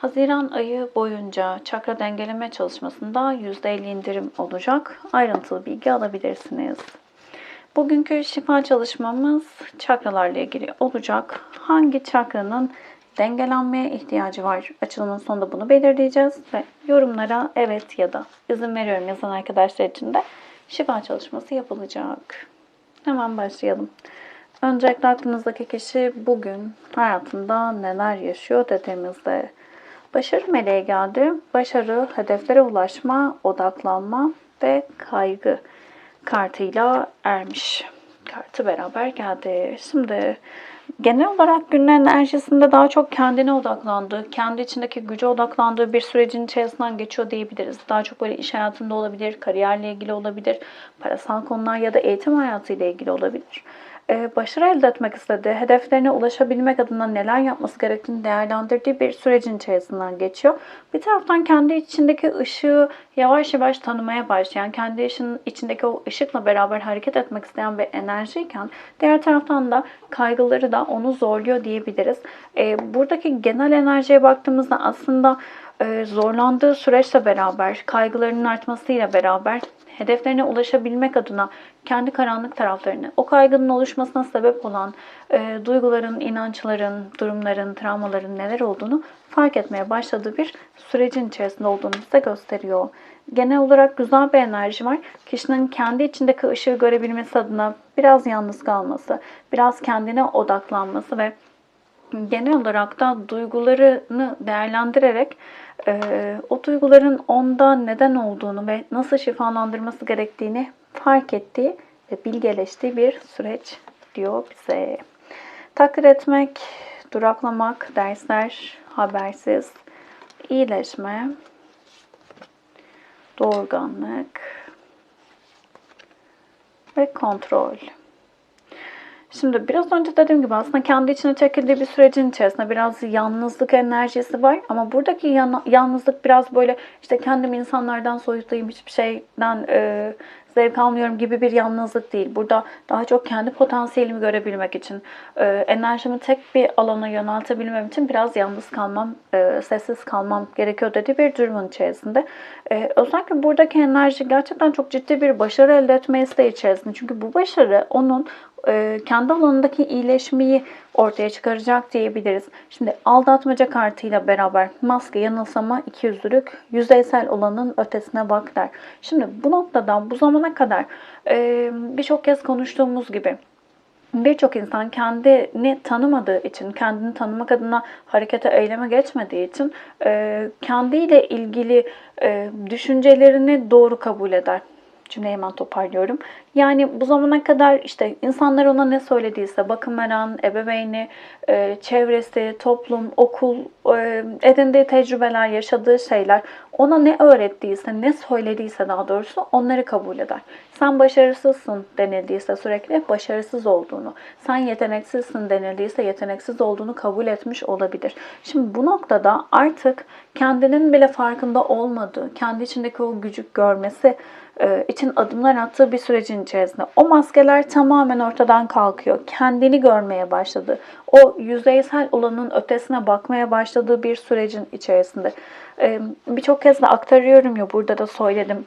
Haziran ayı boyunca çakra dengeleme çalışmasında %50 indirim olacak. Ayrıntılı bilgi alabilirsiniz. Bugünkü şifa çalışmamız çakralarla ilgili olacak. Hangi çakranın dengelenmeye ihtiyacı var? Açılımın sonunda bunu belirleyeceğiz ve yorumlara evet ya da izin veriyorum yazan arkadaşlar için de şifa çalışması yapılacak. Hemen başlayalım. Öncelikle aklınızdaki kişi bugün hayatında neler yaşıyor dediğimizde başarı meleği geldi. Başarı, hedeflere ulaşma, odaklanma ve kaygı kartıyla ermiş. Kartı beraber geldi. Şimdi genel olarak günün enerjisinde daha çok kendine odaklandığı, kendi içindeki güce odaklandığı bir sürecin içerisinden geçiyor diyebiliriz. Daha çok böyle iş hayatında olabilir, kariyerle ilgili olabilir, parasal konular ya da eğitim hayatıyla ilgili olabilir başarı elde etmek istediği, hedeflerine ulaşabilmek adına neler yapması gerektiğini değerlendirdiği bir sürecin içerisinden geçiyor. Bir taraftan kendi içindeki ışığı yavaş yavaş tanımaya başlayan, kendi işin içindeki o ışıkla beraber hareket etmek isteyen bir enerjiyken diğer taraftan da kaygıları da onu zorluyor diyebiliriz. E, buradaki genel enerjiye baktığımızda aslında e, zorlandığı süreçle beraber, kaygılarının artmasıyla beraber hedeflerine ulaşabilmek adına kendi karanlık taraflarını, o kaygının oluşmasına sebep olan e, duyguların, inançların, durumların, travmaların neler olduğunu fark etmeye başladığı bir sürecin içerisinde olduğunu size gösteriyor. Genel olarak güzel bir enerji var. Kişinin kendi içindeki ışığı görebilmesi adına biraz yalnız kalması, biraz kendine odaklanması ve genel olarak da duygularını değerlendirerek o duyguların onda neden olduğunu ve nasıl şifalandırması gerektiğini fark ettiği ve bilgeleştiği bir süreç diyor bize. Takdir etmek, duraklamak, dersler, habersiz, iyileşme, doğurganlık ve kontrol. Şimdi biraz önce dediğim gibi aslında kendi içine çekildiği bir sürecin içerisinde biraz yalnızlık enerjisi var. Ama buradaki yan, yalnızlık biraz böyle işte kendim insanlardan soyutlayayım hiçbir şeyden e, zevk almıyorum gibi bir yalnızlık değil. Burada daha çok kendi potansiyelimi görebilmek için, e, enerjimi tek bir alana yöneltebilmem için biraz yalnız kalmam, e, sessiz kalmam gerekiyor dediği bir durumun içerisinde. E, özellikle buradaki enerji gerçekten çok ciddi bir başarı elde etme isteği içerisinde. Çünkü bu başarı onun kendi alanındaki iyileşmeyi ortaya çıkaracak diyebiliriz. Şimdi aldatmaca kartıyla beraber maske, yanılsama, ikiyüzlülük, yüzeysel olanın ötesine bak der. Şimdi bu noktadan bu zamana kadar e, birçok kez konuştuğumuz gibi birçok insan kendini tanımadığı için, kendini tanımak adına harekete, eyleme geçmediği için e, kendiyle ilgili e, düşüncelerini doğru kabul eder cümleyi hemen toparlıyorum. Yani bu zamana kadar işte insanlar ona ne söylediyse, bakım veren, ebeveyni, e, çevresi, toplum, okul, e, edindiği tecrübeler, yaşadığı şeyler ona ne öğrettiyse, ne söylediyse daha doğrusu onları kabul eder. Sen başarısızsın denildiyse sürekli başarısız olduğunu, sen yeteneksizsin denildiyse yeteneksiz olduğunu kabul etmiş olabilir. Şimdi bu noktada artık kendinin bile farkında olmadığı, kendi içindeki o gücü görmesi için adımlar attığı bir sürecin içerisinde. O maskeler tamamen ortadan kalkıyor. Kendini görmeye başladı. O yüzeysel olanın ötesine bakmaya başladığı bir sürecin içerisinde. E, birçok kez de aktarıyorum ya burada da söyledim.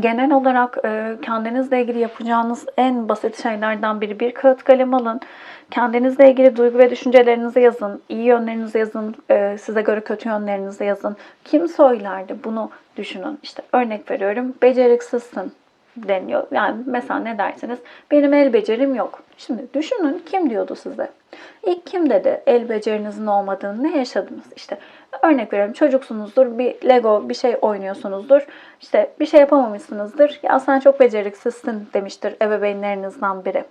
Genel olarak e, kendinizle ilgili yapacağınız en basit şeylerden biri bir kağıt kalem alın. Kendinizle ilgili duygu ve düşüncelerinizi yazın. İyi yönlerinizi yazın. E, size göre kötü yönlerinizi yazın. Kim söylerdi bunu düşünün. İşte örnek veriyorum. Beceriksizsin deniyor. Yani mesela ne dersiniz? Benim el becerim yok. Şimdi düşünün kim diyordu size? İlk kim dedi el becerinizin olmadığını ne yaşadınız? İşte örnek veriyorum çocuksunuzdur bir Lego bir şey oynuyorsunuzdur. İşte bir şey yapamamışsınızdır. Ya sen çok beceriksizsin demiştir ebeveynlerinizden biri.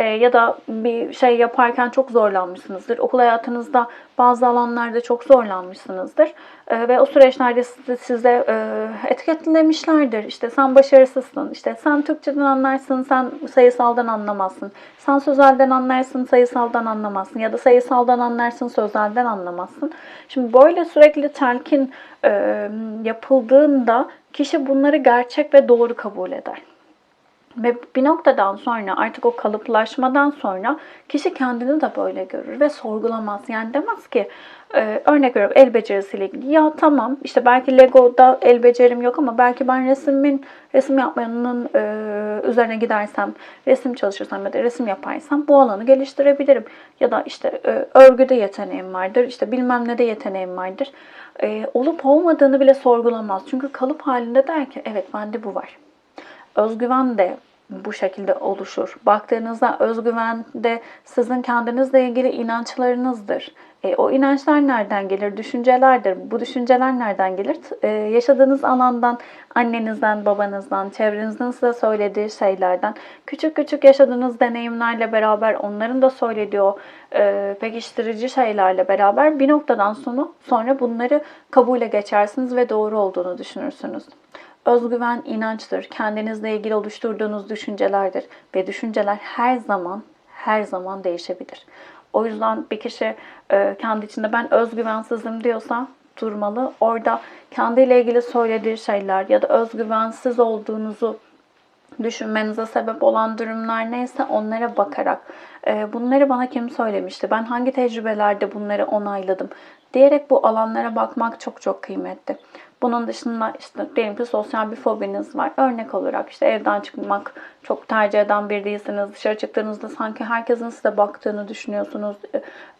E, ya da bir şey yaparken çok zorlanmışsınızdır. Okul hayatınızda bazı alanlarda çok zorlanmışsınızdır. E, ve o süreçlerde size e, etiketlemişlerdir. İşte sen başarısızsın, işte sen Türkçeden anlarsın, sen sayısaldan anlamazsın. Sen sözelden anlarsın, sayısaldan anlamazsın. Ya da sayısaldan anlarsın, sözelden anlamazsın. Şimdi böyle sürekli telkin e, yapıldığında kişi bunları gerçek ve doğru kabul eder. Ve bir noktadan sonra artık o kalıplaşmadan sonra kişi kendini de böyle görür ve sorgulamaz. Yani demez ki e, örnek veriyorum el becerisiyle ilgili ya tamam işte belki Lego'da el becerim yok ama belki ben resmin resim yapmanın e, üzerine gidersem resim çalışırsam ya da resim yaparsam bu alanı geliştirebilirim. Ya da işte e, örgüde yeteneğim vardır işte bilmem ne de yeteneğim vardır. E, olup olmadığını bile sorgulamaz. Çünkü kalıp halinde der ki evet bende bu var. Özgüven de bu şekilde oluşur. Baktığınızda özgüven de sizin kendinizle ilgili inançlarınızdır. E, o inançlar nereden gelir? Düşüncelerdir. Bu düşünceler nereden gelir? E, yaşadığınız alandan, annenizden, babanızdan, çevrenizin size söylediği şeylerden, küçük küçük yaşadığınız deneyimlerle beraber onların da söylediği o e, pekiştirici şeylerle beraber bir noktadan sonra, sonra bunları kabule geçersiniz ve doğru olduğunu düşünürsünüz. Özgüven inançtır. Kendinizle ilgili oluşturduğunuz düşüncelerdir. Ve düşünceler her zaman, her zaman değişebilir. O yüzden bir kişi e, kendi içinde ben özgüvensizim diyorsa durmalı. Orada kendiyle ilgili söylediği şeyler ya da özgüvensiz olduğunuzu düşünmenize sebep olan durumlar neyse onlara bakarak e, bunları bana kim söylemişti, ben hangi tecrübelerde bunları onayladım diyerek bu alanlara bakmak çok çok kıymetli. Bunun dışında işte diyelim ki sosyal bir fobiniz var. Örnek olarak işte evden çıkmak çok tercih eden bir değilsiniz. Dışarı çıktığınızda sanki herkesin size baktığını düşünüyorsunuz.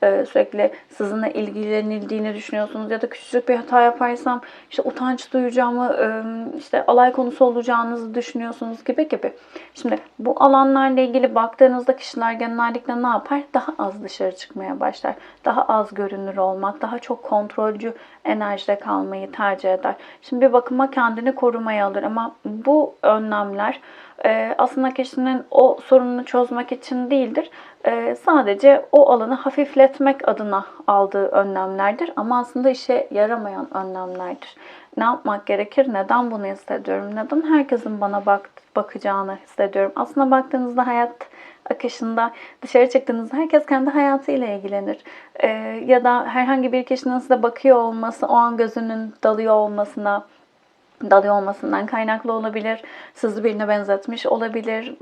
Ee, sürekli sizinle ilgilenildiğini düşünüyorsunuz. Ya da küçücük bir hata yaparsam işte utanç duyacağımı, işte alay konusu olacağınızı düşünüyorsunuz gibi gibi. Şimdi bu alanlarla ilgili baktığınızda kişiler genellikle ne yapar? Daha az dışarı çıkmaya başlar. Daha az görünür olmak, daha çok kontrolcü enerjide kalmayı tercih eder. Şimdi bir bakıma kendini korumaya alır ama bu önlemler e, aslında kişinin o sorununu çözmek için değildir. E, sadece o alanı hafifletmek adına aldığı önlemlerdir ama aslında işe yaramayan önlemlerdir. Ne yapmak gerekir? Neden bunu hissediyorum? Neden herkesin bana bak bakacağını hissediyorum? Aslında baktığınızda hayat akışında dışarı çıktığınızda herkes kendi hayatıyla ilgilenir. Ee, ya da herhangi bir kişinin size bakıyor olması, o an gözünün dalıyor olmasına, dalıyor olmasından kaynaklı olabilir. Sizi birine benzetmiş olabilir.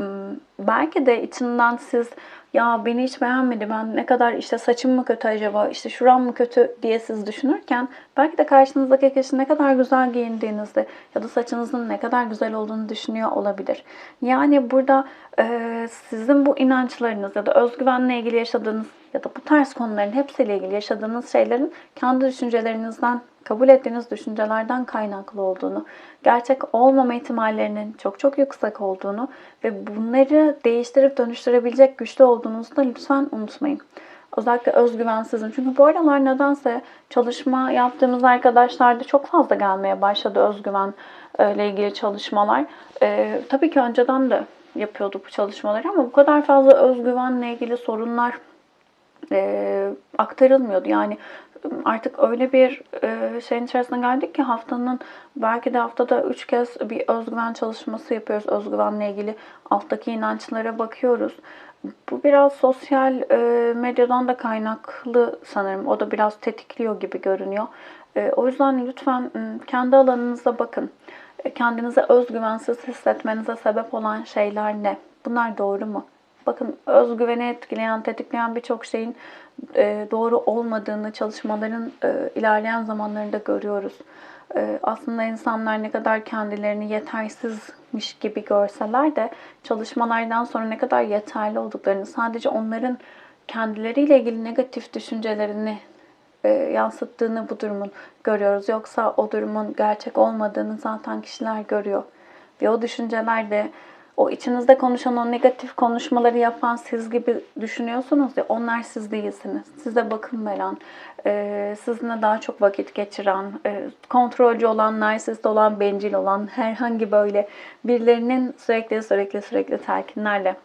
Belki de içinden siz ya beni hiç beğenmedi ben ne kadar işte saçım mı kötü acaba işte şuram mı kötü diye siz düşünürken belki de karşınızdaki kişi ne kadar güzel giyindiğinizde ya da saçınızın ne kadar güzel olduğunu düşünüyor olabilir. Yani burada e, sizin bu inançlarınız ya da özgüvenle ilgili yaşadığınız ya da bu tarz konuların hepsiyle ilgili yaşadığınız şeylerin kendi düşüncelerinizden kabul ettiğiniz düşüncelerden kaynaklı olduğunu, gerçek olmama ihtimallerinin çok çok yüksek olduğunu ve bunları değiştirip dönüştürebilecek güçlü olduğunuzu da lütfen unutmayın. Özellikle özgüvensizim. Çünkü bu aralar nedense çalışma yaptığımız arkadaşlarda çok fazla gelmeye başladı özgüven ile ilgili çalışmalar. Ee, tabii ki önceden de yapıyorduk bu çalışmaları ama bu kadar fazla özgüvenle ilgili sorunlar e, aktarılmıyordu. Yani artık öyle bir e, şeyin içerisine geldik ki haftanın belki de haftada üç kez bir özgüven çalışması yapıyoruz. Özgüvenle ilgili alttaki inançlara bakıyoruz. Bu biraz sosyal e, medyadan da kaynaklı sanırım. O da biraz tetikliyor gibi görünüyor. E, o yüzden lütfen kendi alanınıza bakın. E, kendinize özgüvensiz hissetmenize sebep olan şeyler ne? Bunlar doğru mu? Bakın özgüveni etkileyen, tetikleyen birçok şeyin e, doğru olmadığını çalışmaların e, ilerleyen zamanlarında görüyoruz. E, aslında insanlar ne kadar kendilerini yetersizmiş gibi görseler de çalışmalardan sonra ne kadar yeterli olduklarını, sadece onların kendileriyle ilgili negatif düşüncelerini yansıttığını bu durumun görüyoruz. Yoksa o durumun gerçek olmadığını zaten kişiler görüyor. Ve o düşünceler de o içinizde konuşan o negatif konuşmaları yapan siz gibi düşünüyorsunuz ya onlar siz değilsiniz. Size bakım veren, e, sizinle daha çok vakit geçiren, e, kontrolcü olan, narsist olan, bencil olan herhangi böyle birilerinin sürekli sürekli sürekli telkinlerle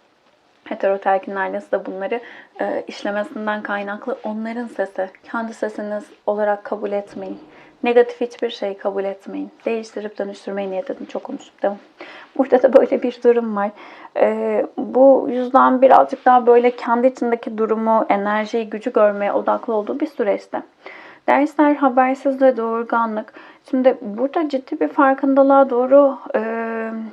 heterotelkinlerle de bunları e, işlemesinden kaynaklı onların sesi, kendi sesiniz olarak kabul etmeyin. Negatif hiçbir şeyi kabul etmeyin. Değiştirip dönüştürmeyi niyet edin. Çok konuştum. Devam. Burada da böyle bir durum var. Ee, bu yüzden birazcık daha böyle kendi içindeki durumu, enerjiyi, gücü görmeye odaklı olduğu bir süreçte. Dersler, habersizliğe doğurganlık. Şimdi burada ciddi bir farkındalığa doğru e,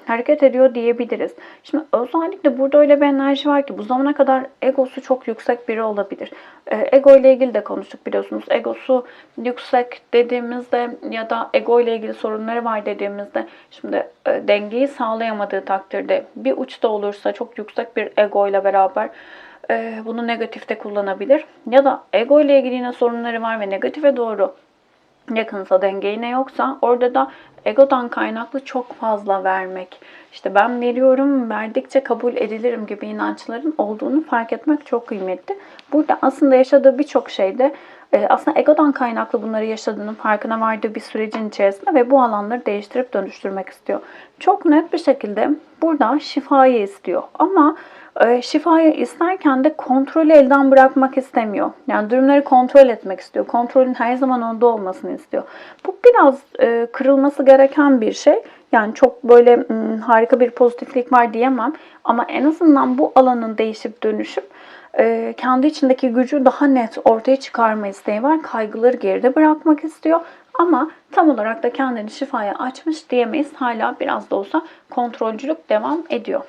hareket ediyor diyebiliriz. Şimdi özellikle burada öyle bir enerji var ki bu zamana kadar egosu çok yüksek biri olabilir. E, ego ile ilgili de konuştuk biliyorsunuz. Egosu yüksek dediğimizde ya da ego ile ilgili sorunları var dediğimizde şimdi e, dengeyi sağlayamadığı takdirde bir uçta olursa çok yüksek bir ego ile beraber e, bunu negatifte kullanabilir. Ya da ego ile ilgili yine sorunları var ve negatife doğru yakınsa denge yine yoksa orada da egodan kaynaklı çok fazla vermek. İşte ben veriyorum, verdikçe kabul edilirim gibi inançların olduğunu fark etmek çok kıymetli. Burada aslında yaşadığı birçok şeyde e, aslında egodan kaynaklı bunları yaşadığının farkına vardığı bir sürecin içerisinde ve bu alanları değiştirip dönüştürmek istiyor. Çok net bir şekilde burada şifayı istiyor. Ama şifayı isterken de kontrolü elden bırakmak istemiyor. Yani durumları kontrol etmek istiyor. Kontrolün her zaman onda olmasını istiyor. Bu biraz e, kırılması gereken bir şey. Yani çok böyle harika bir pozitiflik var diyemem. Ama en azından bu alanın değişip dönüşüp e, kendi içindeki gücü daha net ortaya çıkarma isteği var. Kaygıları geride bırakmak istiyor. Ama tam olarak da kendini şifaya açmış diyemeyiz. Hala biraz da olsa kontrolcülük devam ediyor.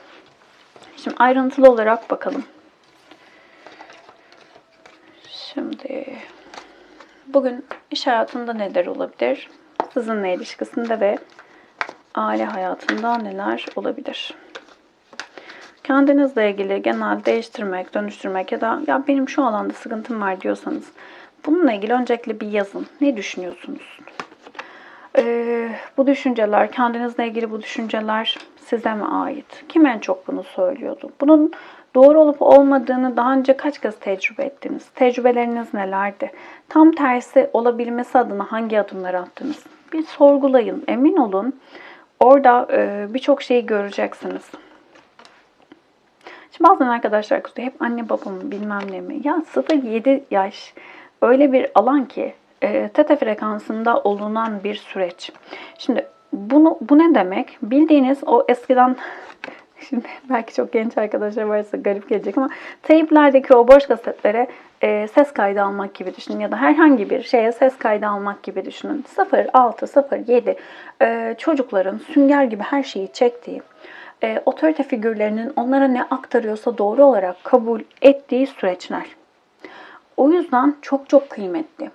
Şimdi ayrıntılı olarak bakalım. Şimdi bugün iş hayatında neler olabilir? Sizinle ilişkisinde ve aile hayatında neler olabilir? Kendinizle ilgili genel değiştirmek, dönüştürmek ya da ya benim şu alanda sıkıntım var diyorsanız bununla ilgili öncelikle bir yazın. Ne düşünüyorsunuz? Ee, bu düşünceler, kendinizle ilgili bu düşünceler size mi ait? Kim en çok bunu söylüyordu? Bunun doğru olup olmadığını daha önce kaç kez tecrübe ettiniz? Tecrübeleriniz nelerdi? Tam tersi olabilmesi adına hangi adımlar attınız? Bir sorgulayın, emin olun. Orada e, birçok şeyi göreceksiniz. Şimdi bazen arkadaşlar kızıyor hep anne babamı bilmem ne mi? Ya 0-7 yaş öyle bir alan ki e, teta frekansında olunan bir süreç. Şimdi bunu bu ne demek? Bildiğiniz o eskiden Şimdi belki çok genç arkadaşlar varsa garip gelecek ama teyplerdeki o boş kasetlere e, ses kaydı almak gibi düşünün ya da herhangi bir şeye ses kaydı almak gibi düşünün. 0, 6, 0, 7 e, çocukların sünger gibi her şeyi çektiği, e, otorite figürlerinin onlara ne aktarıyorsa doğru olarak kabul ettiği süreçler. O yüzden çok çok kıymetli.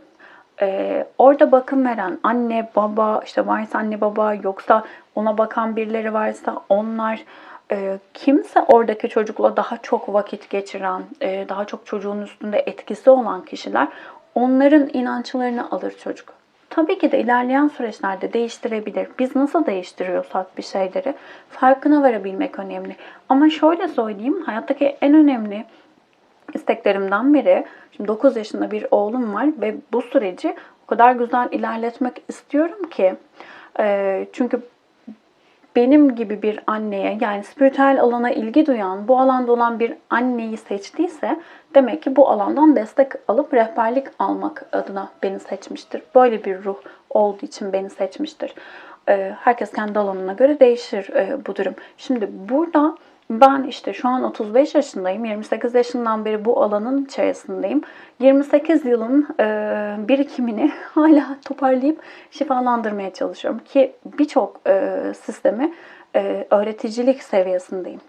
Ee, orada bakım veren anne, baba, işte varsa anne baba yoksa ona bakan birileri varsa onlar e, kimse oradaki çocukla daha çok vakit geçiren, e, daha çok çocuğun üstünde etkisi olan kişiler onların inançlarını alır çocuk. Tabii ki de ilerleyen süreçlerde değiştirebilir. Biz nasıl değiştiriyorsak bir şeyleri farkına varabilmek önemli. Ama şöyle söyleyeyim, hayattaki en önemli isteklerimden biri, şimdi 9 yaşında bir oğlum var ve bu süreci o kadar güzel ilerletmek istiyorum ki. E, çünkü benim gibi bir anneye yani spiritüel alana ilgi duyan, bu alanda olan bir anneyi seçtiyse demek ki bu alandan destek alıp rehberlik almak adına beni seçmiştir. Böyle bir ruh olduğu için beni seçmiştir. Ee, herkes kendi alanına göre değişir e, bu durum. Şimdi burada ben işte şu an 35 yaşındayım. 28 yaşından beri bu alanın içerisindeyim. 28 yılın e, birikimini hala toparlayıp şifalandırmaya çalışıyorum. Ki birçok e, sistemi e, öğreticilik seviyesindeyim.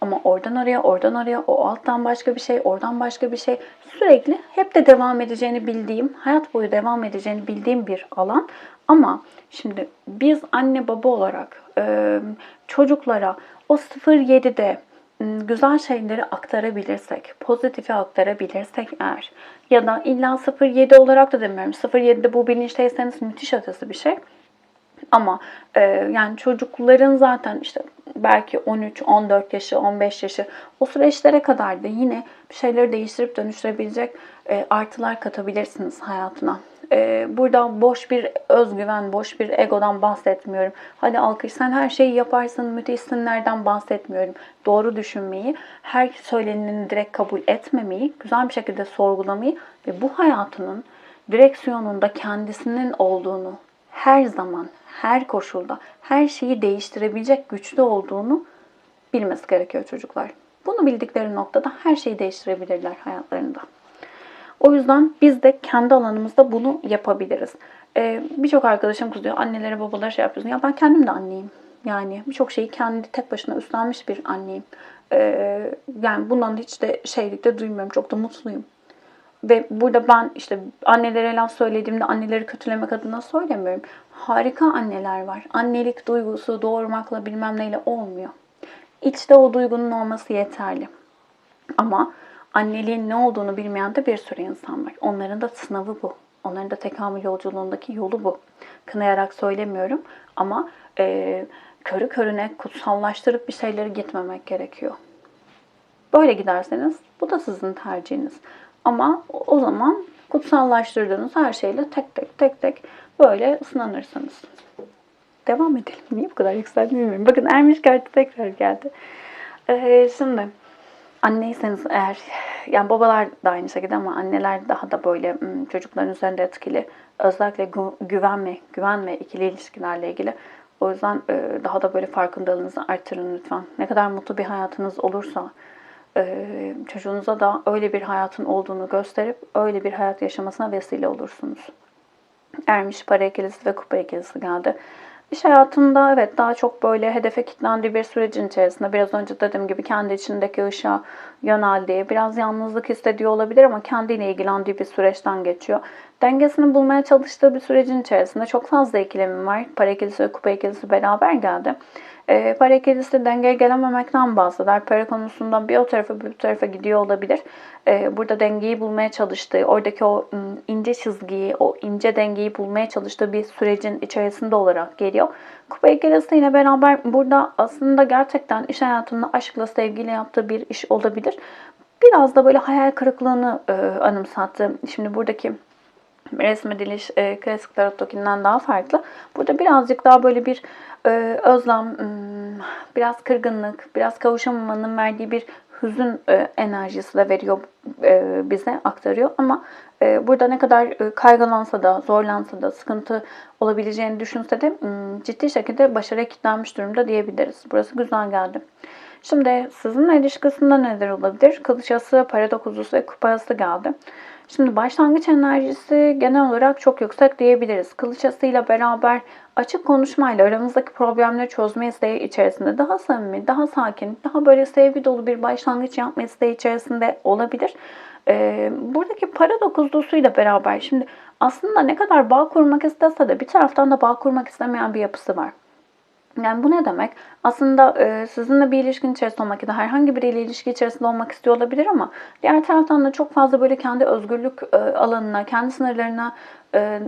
Ama oradan oraya, oradan oraya, o alttan başka bir şey, oradan başka bir şey sürekli hep de devam edeceğini bildiğim, hayat boyu devam edeceğini bildiğim bir alan. Ama şimdi biz anne baba olarak e, çocuklara o 0-7'de ıı, güzel şeyleri aktarabilirsek, pozitifi aktarabilirsek eğer ya da illa 0-7 olarak da demiyorum. 0-7'de bu bilinçteyseniz müthiş ötesi bir şey. Ama e, yani çocukların zaten işte belki 13, 14 yaşı, 15 yaşı o süreçlere kadar da yine bir şeyleri değiştirip dönüştürebilecek e, artılar katabilirsiniz hayatına. Ee, burada boş bir özgüven, boş bir egodan bahsetmiyorum. Hadi alkış sen her şeyi yaparsın, müthişsinlerden bahsetmiyorum. Doğru düşünmeyi, her söyleneni direkt kabul etmemeyi, güzel bir şekilde sorgulamayı ve bu hayatının direksiyonunda kendisinin olduğunu, her zaman, her koşulda, her şeyi değiştirebilecek güçlü olduğunu bilmesi gerekiyor çocuklar. Bunu bildikleri noktada her şeyi değiştirebilirler hayatlarında. O yüzden biz de kendi alanımızda bunu yapabiliriz. Ee, birçok arkadaşım kızıyor. Annelere babalara şey yapıyorsun. Ya ben kendim de anneyim. Yani birçok şeyi kendi tek başına üstlenmiş bir anneyim. Ee, yani bundan hiç de şeylik de duymuyorum. Çok da mutluyum. Ve burada ben işte annelere laf söylediğimde anneleri kötülemek adına söylemiyorum. Harika anneler var. Annelik duygusu doğurmakla bilmem neyle olmuyor. İçte o duygunun olması yeterli. Ama anneliğin ne olduğunu bilmeyen de bir sürü insan var. Onların da sınavı bu. Onların da tekamül yolculuğundaki yolu bu. Kınayarak söylemiyorum ama e, körü körüne kutsallaştırıp bir şeyleri gitmemek gerekiyor. Böyle giderseniz bu da sizin tercihiniz. Ama o zaman kutsallaştırdığınız her şeyle tek tek tek tek böyle ısınanırsınız. Devam edelim. Niye bu kadar yükseldim bilmiyorum. Bakın ermiş kartı tekrar geldi. Ee, şimdi anneyseniz eğer yani babalar da aynı şekilde ama anneler daha da böyle çocukların üzerinde etkili. Özellikle gü- güven ve güven ve ikili ilişkilerle ilgili. O yüzden daha da böyle farkındalığınızı artırın lütfen. Ne kadar mutlu bir hayatınız olursa çocuğunuza da öyle bir hayatın olduğunu gösterip öyle bir hayat yaşamasına vesile olursunuz. Ermiş para ikilisi ve kupa ikilisi geldi. İş hayatında evet daha çok böyle hedefe kilitlendiği bir sürecin içerisinde biraz önce dediğim gibi kendi içindeki ışığa yöneldiği, biraz yalnızlık hissediyor olabilir ama kendiyle ilgilendiği bir süreçten geçiyor. Dengesini bulmaya çalıştığı bir sürecin içerisinde çok fazla ikilemim var. Para ikilisi ve kupa ikilisi beraber geldi. E, para ikilisi dengeye gelememekten bahseder. Para konusunda bir o tarafa bir bu tarafa gidiyor olabilir. E, burada dengeyi bulmaya çalıştığı, oradaki o ince çizgiyi, o ince dengeyi bulmaya çalıştığı bir sürecin içerisinde olarak geliyor. Kupa ikilisi ile beraber burada aslında gerçekten iş hayatında aşkla, sevgiyle yaptığı bir iş olabilir. Biraz da böyle hayal kırıklığını e, anımsattı. Şimdi buradaki resmediliş e, klasik tarottokinden daha farklı. Burada birazcık daha böyle bir e, özlem, hmm, biraz kırgınlık, biraz kavuşamamanın verdiği bir hüzün e, enerjisi de veriyor e, bize, aktarıyor. Ama e, burada ne kadar kaygılansa da, zorlansa da, sıkıntı olabileceğini düşünse de hmm, ciddi şekilde başarıya kilitlenmiş durumda diyebiliriz. Burası güzel geldi. Şimdi sizinle ilişkisinde neler olabilir? Kılıçası, para dokuzusu ve kupası geldi. Şimdi başlangıç enerjisi genel olarak çok yüksek diyebiliriz. Kılıçasıyla beraber açık konuşmayla aramızdaki problemleri çözme isteği içerisinde daha samimi, daha sakin, daha böyle sevgi dolu bir başlangıç yapma isteği içerisinde olabilir. Ee, buradaki para dokuzlusuyla beraber şimdi aslında ne kadar bağ kurmak istese de bir taraftan da bağ kurmak istemeyen bir yapısı var. Yani bu ne demek? Aslında e, sizinle bir ilişkin içerisinde olmak ya da herhangi biriyle ilişki içerisinde olmak istiyor olabilir ama diğer taraftan da çok fazla böyle kendi özgürlük e, alanına, kendi sınırlarına e,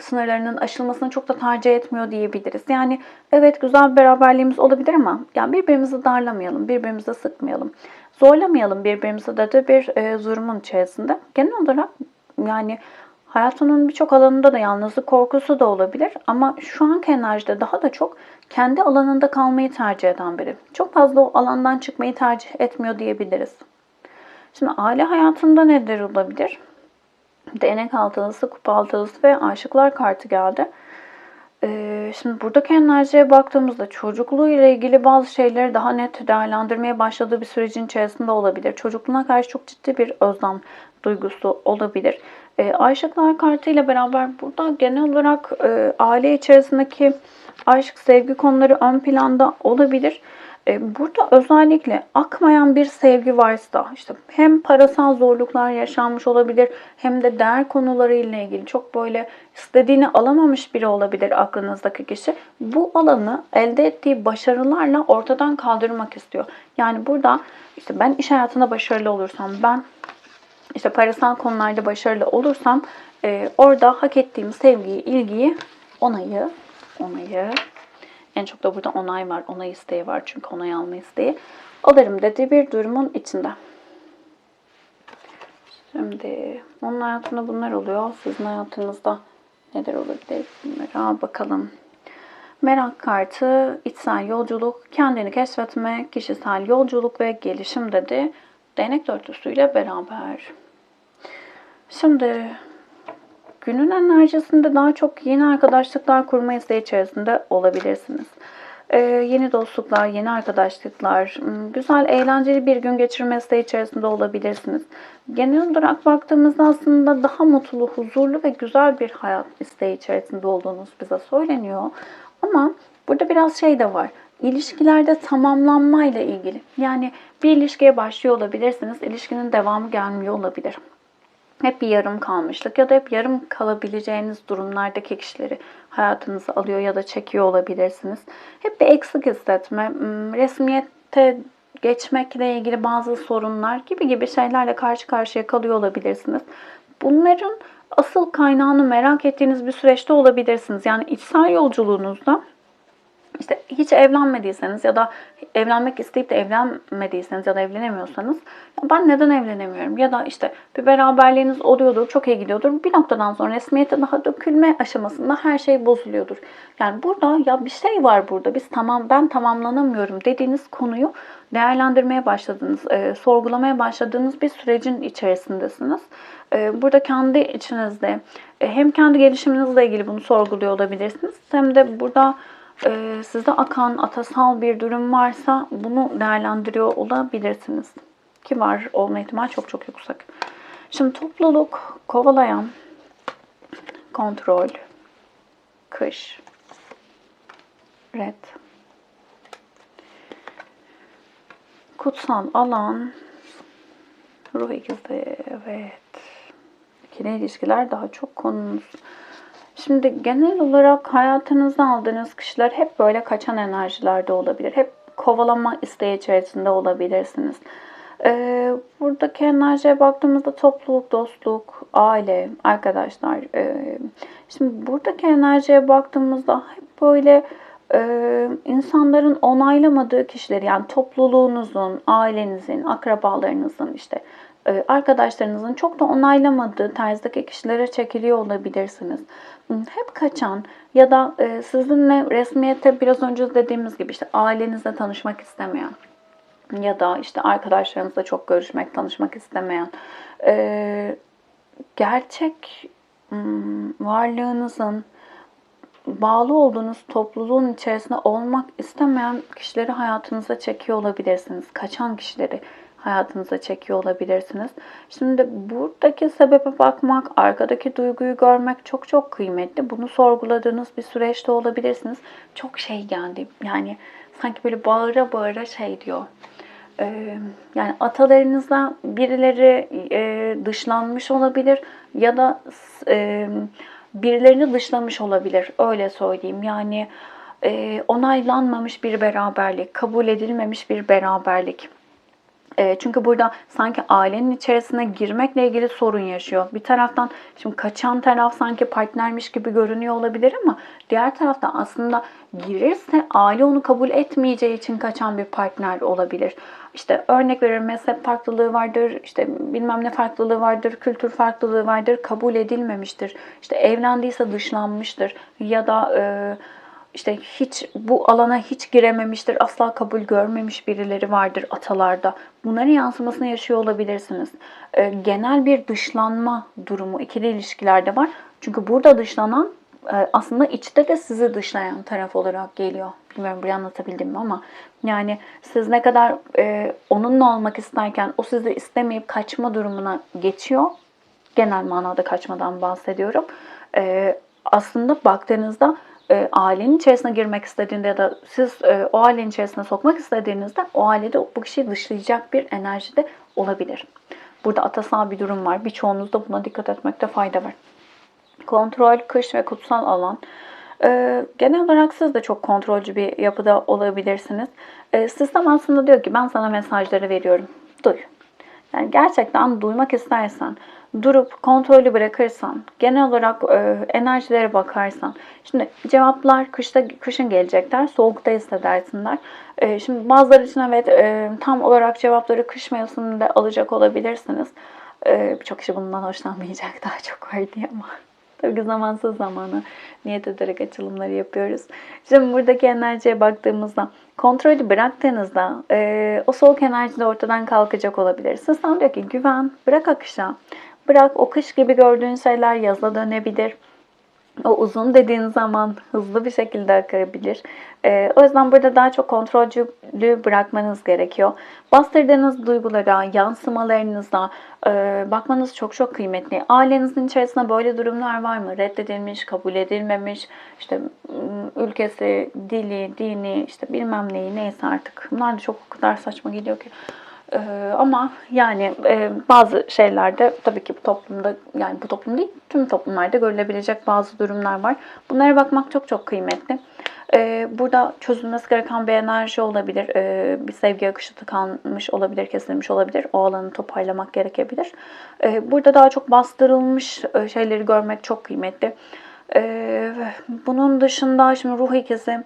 sınırlarının aşılmasını çok da tercih etmiyor diyebiliriz. Yani evet güzel bir beraberliğimiz olabilir ama yani birbirimizi darlamayalım, birbirimizi sıkmayalım. Zorlamayalım birbirimizi de, bir e, durumun içerisinde. Genel olarak yani Hayatının birçok alanında da yalnızlık korkusu da olabilir ama şu anki enerjide daha da çok kendi alanında kalmayı tercih eden biri. Çok fazla o alandan çıkmayı tercih etmiyor diyebiliriz. Şimdi aile hayatında neler olabilir? Değnek altılısı, kupa altılısı ve aşıklar kartı geldi. Ee, şimdi buradaki enerjiye baktığımızda çocukluğu ile ilgili bazı şeyleri daha net değerlendirmeye başladığı bir sürecin içerisinde olabilir. Çocukluğuna karşı çok ciddi bir özlem duygusu olabilir. E, Aşıklar kartı ile beraber burada genel olarak e, aile içerisindeki aşk, sevgi konuları ön planda olabilir. E, burada özellikle akmayan bir sevgi varsa işte hem parasal zorluklar yaşanmış olabilir hem de değer konuları ile ilgili çok böyle istediğini alamamış biri olabilir aklınızdaki kişi. Bu alanı elde ettiği başarılarla ortadan kaldırmak istiyor. Yani burada işte ben iş hayatında başarılı olursam, ben işte parasal konularda başarılı olursam e, orada hak ettiğim sevgiyi, ilgiyi, onayı, onayı, en çok da burada onay var, onay isteği var çünkü onay alma isteği alırım dediği bir durumun içinde. Şimdi onun hayatında bunlar oluyor. Sizin hayatınızda neler olabilir? Bunlara bakalım. Merak kartı, içsel yolculuk, kendini keşfetme, kişisel yolculuk ve gelişim dedi. Değnek dörtlüsüyle beraber. Şimdi günün enerjisinde daha çok yeni arkadaşlıklar kurma isteği içerisinde olabilirsiniz. Ee, yeni dostluklar, yeni arkadaşlıklar, ım, güzel, eğlenceli bir gün geçirme isteği içerisinde olabilirsiniz. Genel olarak baktığımızda aslında daha mutlu, huzurlu ve güzel bir hayat isteği içerisinde olduğunuz bize söyleniyor. Ama burada biraz şey de var. İlişkilerde tamamlanmayla ilgili. Yani bir ilişkiye başlıyor olabilirsiniz. İlişkinin devamı gelmiyor olabilir hep bir yarım kalmışlık ya da hep yarım kalabileceğiniz durumlardaki kişileri hayatınıza alıyor ya da çekiyor olabilirsiniz. Hep bir eksik hissetme, hmm, resmiyette geçmekle ilgili bazı sorunlar gibi gibi şeylerle karşı karşıya kalıyor olabilirsiniz. Bunların asıl kaynağını merak ettiğiniz bir süreçte olabilirsiniz. Yani içsel yolculuğunuzda işte hiç evlenmediyseniz ya da evlenmek isteyip de evlenmediyseniz ya da evlenemiyorsanız "Ya ben neden evlenemiyorum ya da işte bir beraberliğiniz oluyordur çok iyi gidiyordur bir noktadan sonra resmiyete daha dökülme aşamasında her şey bozuluyordur. Yani burada ya bir şey var burada biz tamam ben tamamlanamıyorum dediğiniz konuyu değerlendirmeye başladığınız, e, sorgulamaya başladığınız bir sürecin içerisindesiniz. E, burada kendi içinizde e, hem kendi gelişiminizle ilgili bunu sorguluyor olabilirsiniz hem de burada e, sizde akan atasal bir durum varsa bunu değerlendiriyor olabilirsiniz. Ki var olma ihtimali çok çok yüksek. Şimdi topluluk, kovalayan, kontrol, kış, red, kutsal alan, ruh ikizi, evet. İkili ilişkiler daha çok konumuz. Şimdi genel olarak hayatınıza aldığınız kişiler hep böyle kaçan enerjilerde olabilir. Hep kovalama isteği içerisinde olabilirsiniz. Ee, buradaki enerjiye baktığımızda topluluk, dostluk, aile, arkadaşlar. Ee, şimdi buradaki enerjiye baktığımızda hep böyle e, insanların onaylamadığı kişileri yani topluluğunuzun, ailenizin, akrabalarınızın işte e, arkadaşlarınızın çok da onaylamadığı tarzdaki kişilere çekiliyor olabilirsiniz. Hep kaçan ya da e, sizinle resmiyete biraz önce dediğimiz gibi işte ailenizle tanışmak istemeyen ya da işte arkadaşlarınızla çok görüşmek, tanışmak istemeyen e, gerçek varlığınızın bağlı olduğunuz topluluğun içerisinde olmak istemeyen kişileri hayatınıza çekiyor olabilirsiniz. Kaçan kişileri hayatınıza çekiyor olabilirsiniz. Şimdi buradaki sebebe bakmak, arkadaki duyguyu görmek çok çok kıymetli. Bunu sorguladığınız bir süreçte olabilirsiniz. Çok şey geldi. Yani sanki böyle bağıra bağıra şey diyor. Ee, yani atalarınızda birileri e, dışlanmış olabilir ya da e, birilerini dışlamış olabilir. Öyle söyleyeyim. Yani e, onaylanmamış bir beraberlik, kabul edilmemiş bir beraberlik çünkü burada sanki ailenin içerisine girmekle ilgili sorun yaşıyor. Bir taraftan şimdi kaçan taraf sanki partnermiş gibi görünüyor olabilir ama diğer tarafta aslında girirse aile onu kabul etmeyeceği için kaçan bir partner olabilir. İşte örnek veriyorum mezhep farklılığı vardır, işte bilmem ne farklılığı vardır, kültür farklılığı vardır, kabul edilmemiştir. İşte evlendiyse dışlanmıştır ya da e, işte hiç bu alana hiç girememiştir, asla kabul görmemiş birileri vardır atalarda. Bunların yansımasını yaşıyor olabilirsiniz. E, genel bir dışlanma durumu ikili ilişkilerde var. Çünkü burada dışlanan e, aslında içte de sizi dışlayan taraf olarak geliyor. Bilmiyorum burayı anlatabildim mi ama yani siz ne kadar e, onunla olmak isterken o sizi istemeyip kaçma durumuna geçiyor. Genel manada kaçmadan bahsediyorum. E, aslında baktığınızda e, ailenin içerisine girmek istediğinde ya da siz e, o ailenin içerisine sokmak istediğinizde o ailede bu kişiyi dışlayacak bir enerji de olabilir. Burada atasal bir durum var. Birçoğunuzda buna dikkat etmekte fayda var. Kontrol, kış ve kutsal alan. E, genel olarak siz de çok kontrolcü bir yapıda olabilirsiniz. E, sistem aslında diyor ki ben sana mesajları veriyorum. Duy. Yani gerçekten duymak istersen, durup kontrolü bırakırsan, genel olarak e, enerjilere bakarsan. Şimdi cevaplar kışta kışın gelecekler, soğukta hissedersinler. E, şimdi bazıları için evet e, tam olarak cevapları kış mevsiminde alacak olabilirsiniz. Ee, Birçok kişi bundan hoşlanmayacak daha çok var diye ama tabii zamansız zamana niyet ederek açılımları yapıyoruz. Şimdi buradaki enerjiye baktığımızda kontrolü bıraktığınızda e, o soğuk enerji de ortadan kalkacak olabilir. Sistem diyor ki güven, bırak akışa. Bırak o kış gibi gördüğün şeyler yaza dönebilir. O uzun dediğin zaman hızlı bir şekilde akabilir. Ee, o yüzden burada daha çok kontrolcülüğü bırakmanız gerekiyor. Bastırdığınız duygulara, yansımalarınıza e, bakmanız çok çok kıymetli. Ailenizin içerisinde böyle durumlar var mı? Reddedilmiş, kabul edilmemiş, işte m, ülkesi, dili, dini, işte bilmem neyi neyse artık. Bunlar da çok o kadar saçma geliyor ki. Ee, ama yani e, bazı şeylerde tabii ki bu toplumda yani bu toplum değil tüm toplumlarda görülebilecek bazı durumlar var. Bunlara bakmak çok çok kıymetli. Ee, burada çözülmesi gereken bir enerji olabilir. Ee, bir sevgi akışı tıkanmış olabilir, kesilmiş olabilir. O alanı toparlamak gerekebilir. Ee, burada daha çok bastırılmış e, şeyleri görmek çok kıymetli. Ee, bunun dışında şimdi ruh ikisi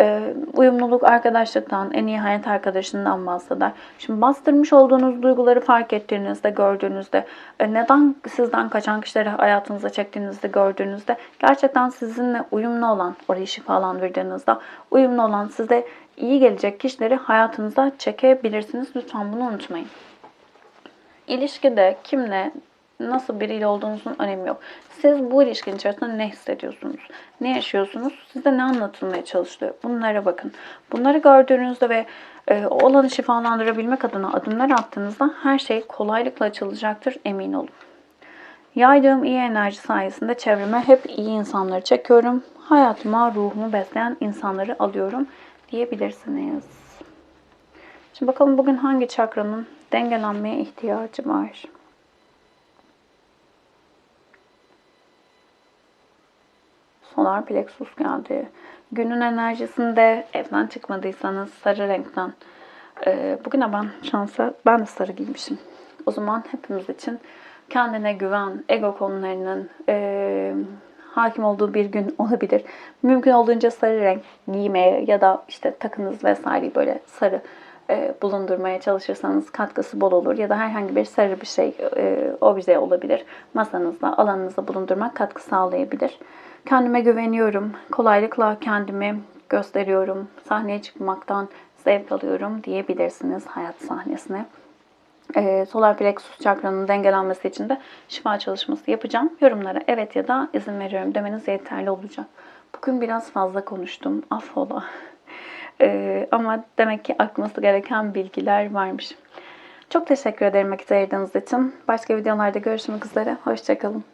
e, uyumluluk arkadaşlıktan, en iyi hayat arkadaşından bahseder. Şimdi bastırmış olduğunuz duyguları fark ettiğinizde, gördüğünüzde, e, neden sizden kaçan kişileri hayatınıza çektiğinizde, gördüğünüzde, gerçekten sizinle uyumlu olan, orayı şifalandırdığınızda, uyumlu olan, size iyi gelecek kişileri hayatınıza çekebilirsiniz. Lütfen bunu unutmayın. İlişkide kimle, nasıl biriyle olduğunuzun önemi yok. Siz bu ilişkinin içerisinde ne hissediyorsunuz? Ne yaşıyorsunuz? Size ne anlatılmaya çalışılıyor? Bunlara bakın. Bunları gördüğünüzde ve e, o alanı şifalandırabilmek adına adımlar attığınızda her şey kolaylıkla açılacaktır. Emin olun. Yaydığım iyi enerji sayesinde çevreme hep iyi insanları çekiyorum. Hayatıma ruhumu besleyen insanları alıyorum diyebilirsiniz. Şimdi bakalım bugün hangi çakranın dengelenmeye ihtiyacı var? Solar plexus geldi. Günün enerjisinde evden çıkmadıysanız sarı renkten. Ee, bugüne ben şansa ben de sarı giymişim. O zaman hepimiz için kendine güven, ego konularının e, hakim olduğu bir gün olabilir. Mümkün olduğunca sarı renk giymeye ya da işte takınız vesaireyi böyle sarı e, bulundurmaya çalışırsanız katkısı bol olur. Ya da herhangi bir sarı bir şey, e, obje olabilir. Masanızda, alanınızda bulundurmak katkı sağlayabilir. Kendime güveniyorum. Kolaylıkla kendimi gösteriyorum. Sahneye çıkmaktan zevk alıyorum diyebilirsiniz hayat sahnesine. Ee, solar plexus çakranın dengelenmesi için de şifa çalışması yapacağım. Yorumlara evet ya da izin veriyorum demeniz yeterli olacak. Bugün biraz fazla konuştum. Affola. Ee, ama demek ki akması gereken bilgiler varmış. Çok teşekkür ederim vakit ayırdığınız için. Başka videolarda görüşmek üzere. Hoşçakalın.